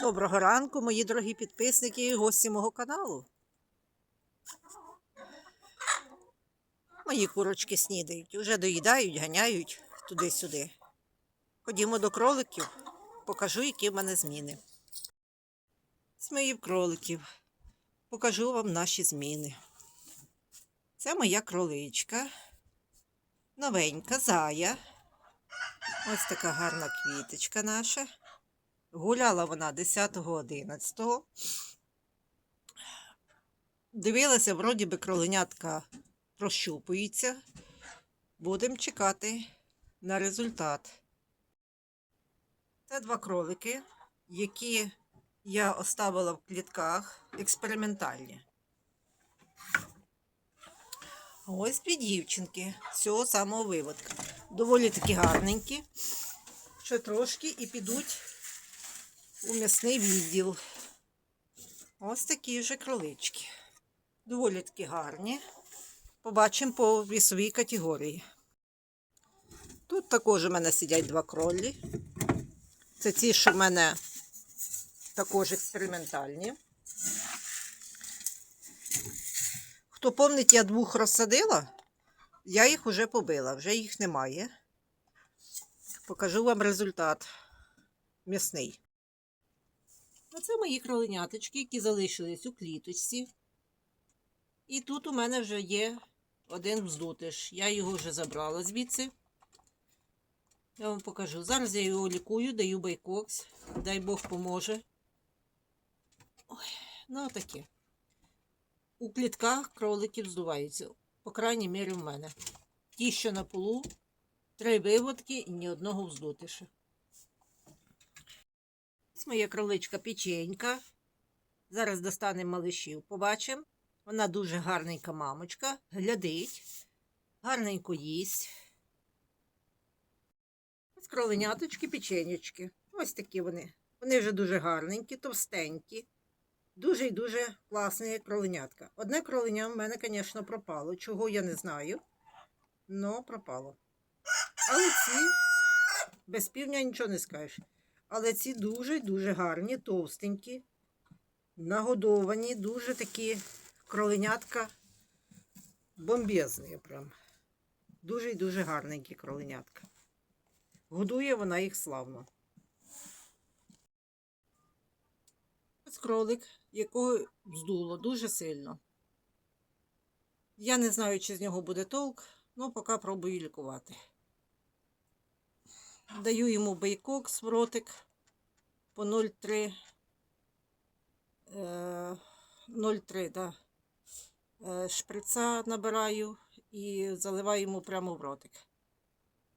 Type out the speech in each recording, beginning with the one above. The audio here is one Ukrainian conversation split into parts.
Доброго ранку, мої дорогі підписники і гості мого каналу. Мої курочки снідають, вже доїдають, ганяють туди-сюди. Ходімо до кроликів, покажу, які в мене зміни. З моїх кроликів. Покажу вам наші зміни. Це моя кроличка. Новенька зая. Ось така гарна квіточка наша. Гуляла вона 10-11. Дивилася, вроді би кроленятка прощупується. Будемо чекати на результат. Це два кролики, які я оставила в клітках експериментальні. Ось дві дівчинки цього самого виводка. Доволі таки гарненькі. Ще трошки і підуть у м'ясний відділ. Ось такі вже кролички. Доволі таки гарні. Побачимо по вісовій категорії. Тут також у мене сидять два кролі. Це ті, що в мене також експериментальні. Хто пам'ятає, я двох розсадила, я їх вже побила, вже їх немає. Покажу вам результат м'ясний. Оце мої кроленяточки, які залишились у кліточці. І тут у мене вже є один вздутиш. Я його вже забрала звідси. Я вам покажу. Зараз я його лікую, даю байкокс. Дай Бог поможе. Ой, ну таке. У клітках кролики вздуваються. По крайній мірі в мене. Ті, що на полу, три виводки і ні одного вздутиша. Ось моя кроличка печенька. Зараз достанемо малишів, побачимо. Вона дуже гарненька мамочка, глядить, гарненько їсть. Ось кроленяточки, печенючки. Ось такі вони. Вони вже дуже гарненькі, товстенькі. Дуже і дуже класні кроленятка. Одне кроленя в мене, звісно, пропало. Чого я не знаю. Но пропало. Але ці без півня нічого не скажеш. Але ці дуже-дуже гарні, товстенькі, нагодовані, дуже такі кроленятка бомбезні прям. Дуже і дуже гарненькі кроленятка. Годує вона їх славно. Ось кролик, якого вздуло дуже сильно. Я не знаю, чи з нього буде толк, але поки пробую лікувати. Даю йому байкокс в ротик по 0,3. е, 0,3, да. Е, Шприца набираю і заливаю йому прямо в ротик.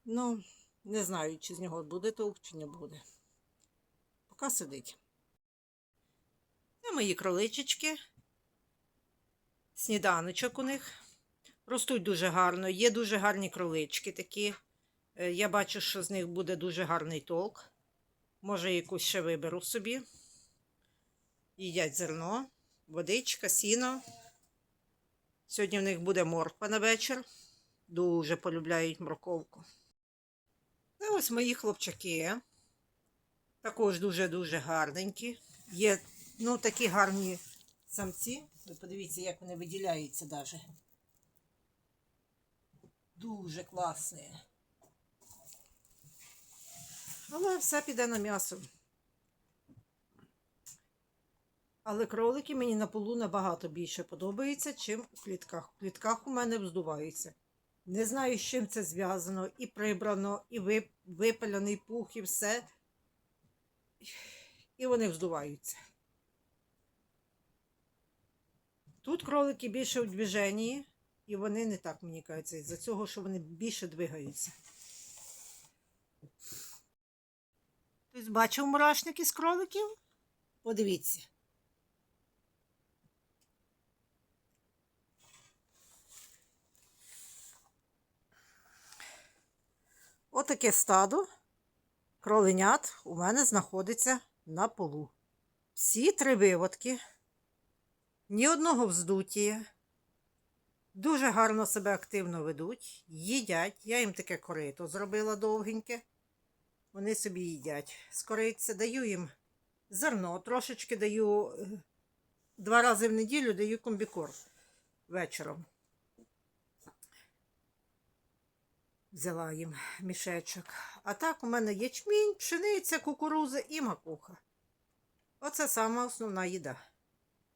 Ну, не знаю, чи з нього буде толк, чи не буде. Поки сидить. Це мої кроличечки. Сніданочок у них. Ростуть дуже гарно. Є дуже гарні кролички такі. Е, Я бачу, що з них буде дуже гарний толк. Може, якусь ще виберу собі. Їдять зерно, водичка, сіно. Сьогодні в них буде морква на вечір. Дуже полюбляють морковку. Це ось мої хлопчаки. Також дуже-дуже гарненькі. Є ну, такі гарні самці. Ви подивіться, як вони виділяються навіть. Дуже класні. Але все піде на м'ясо. Але кролики мені на полу набагато більше подобаються, чим у клітках. У клітках у мене вздуваються. Не знаю, з чим це зв'язано. І прибрано, і вип- випалений пух, і все. І вони вздуваються. Тут кролики більше у движенні, і вони не так, мені кажеться, із-за цього, що вони більше двигаються. Хтось бачив мурашники з кроликів? Подивіться. Отаке стадо кроленят у мене знаходиться на полу. Всі три виводки, ні одного вздуття. Дуже гарно себе активно ведуть, їдять. Я їм таке корито зробила довгеньке. Вони собі їдять. Скориться, даю їм зерно, трошечки даю е, два рази в неділю даю комбікор вечором. Взяла їм мішечок. А так у мене ячмінь, пшениця, кукуруза і макуха. Оце сама основна їда.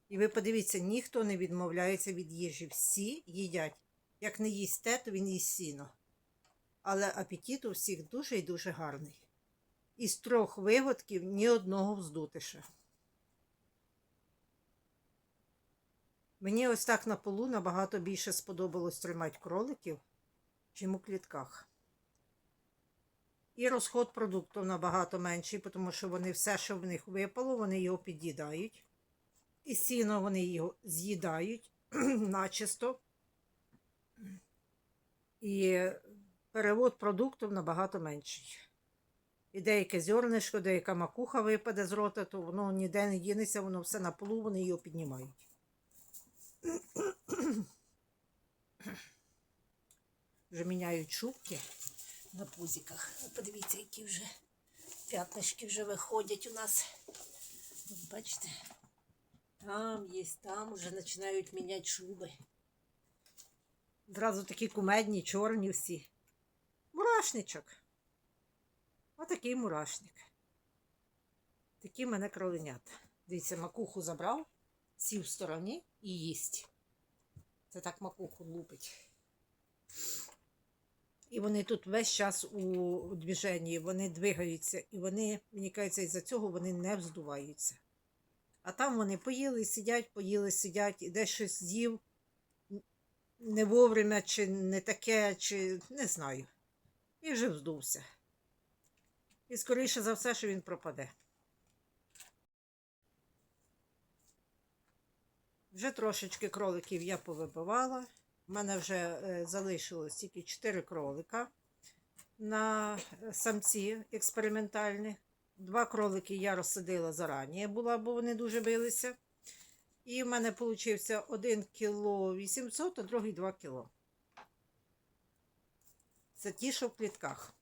І ви подивіться, ніхто не відмовляється від їжі. Всі їдять. Як не їсть те, то він їсть сіно. Але апетит у всіх дуже і дуже гарний. Із трьох вигодків ні одного вздутиша. Мені ось так на полу набагато більше сподобалось тримати кроликів, чим у клітках. І розход продуктів набагато менший, тому що вони все, що в них випало, вони його під'їдають. І сіно вони його з'їдають начисто. І перевод продуктів набагато менший. І деяке зернишко, деяка макуха випаде з рота, то воно ніде не дінеться, воно все на полу, вони його піднімають. Вже міняють шубки на пузиках. Подивіться, які вже п'ятнишки вже виходять у нас. Бачите? Там є, там вже починають міняти шуби. Зразу такі кумедні, чорні всі. Мурашничок. Отакий мурашник. Такі мене кроленята. Дивіться, макуху забрав, сів в стороні і їсть. Це так макуху лупить. І вони тут весь час у движенні, вони двигаються, і вони, мені кажеться, із-за цього вони не вздуваються. А там вони поїли, сидять, поїли, сидять, і десь щось з'їв не вовремя, чи не таке, чи не знаю. І вже вздувся. І скоріше за все, що він пропаде. Вже трошечки кроликів я повибивала. У мене вже е, залишилось тільки 4 кролика на е, самці експериментальні. Два кролики я розсадила зарані, була, бо вони дуже билися. І в мене вийшов 1 кіло 800, а другий 2 кіло. Це ті, що в клітках.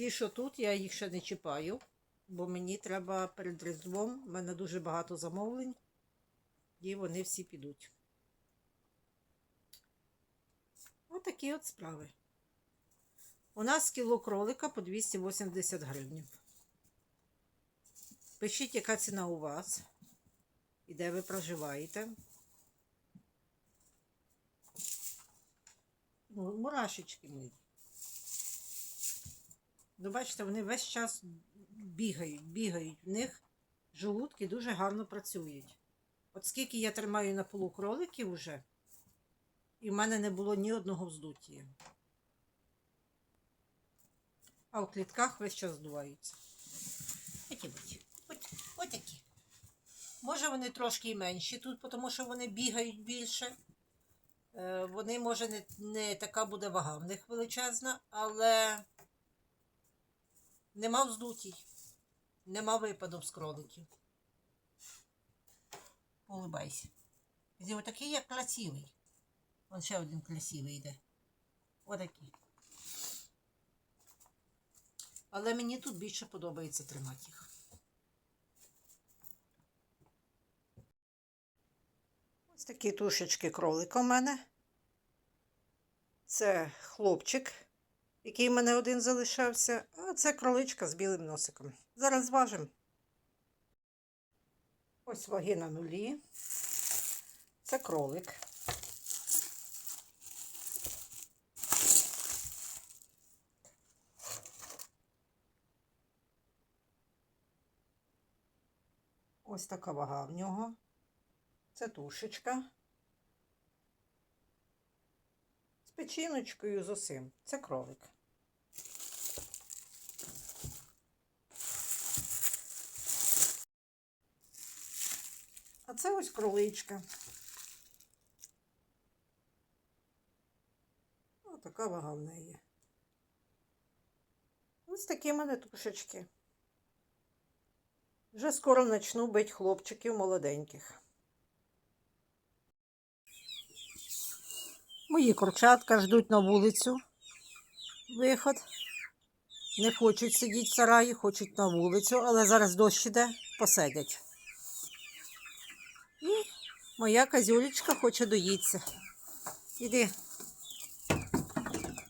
Ті, що тут, я їх ще не чіпаю, бо мені треба перед Різдвом. У мене дуже багато замовлень, і вони всі підуть. Отакі от справи. У нас кіло кролика по 280 гривень. Пишіть, яка ціна у вас і де ви проживаєте. Ну, Мурашечки мої. Ну, бачите, вони весь час бігають, бігають. В них желудки дуже гарно працюють. От скільки я тримаю на полу кроликів уже, і в мене не було ні одного вздуття. А в клітках весь час здуваються. Оті будь. От, отакі. Може, вони трошки і менші тут, тому що вони бігають більше. Е, Вони, може, не, не така буде вага в них величезна, але нема вздутій, нема випадів з кроликів. Улибайся. Він отакий, як красивий. Вон ще один красивий йде. Отакий. Але мені тут більше подобається тримати їх. Ось такі тушечки кролика у мене. Це хлопчик, який в мене один залишався, а це кроличка з білим носиком. Зараз зважимо. Ось ваги на нулі. Це кролик. Ось така вага в нього. Це тушечка. З печіночкою з усім. Це кролик. А це ось кроличка. Ось така вага в неї. Ось такі мене тушечки. Вже скоро почну бити хлопчиків молоденьких. Мої курчатка ждуть на вулицю. Виход. Не хочуть сидіти в сараї, хочуть на вулицю, але зараз дощ іде, посидять. І моя козюлечка хоче доїтися. Іди.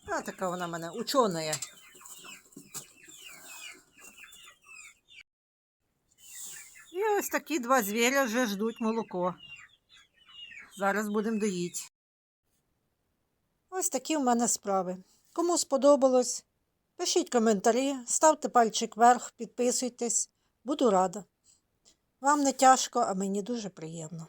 А така вона в мене ученая. І ось такі два звіря вже ждуть молоко. Зараз будемо доїти. Ось такі в мене справи. Кому сподобалось, пишіть коментарі, ставте пальчик вверх, підписуйтесь. Буду рада. Вам не тяжко, а мені дуже приємно.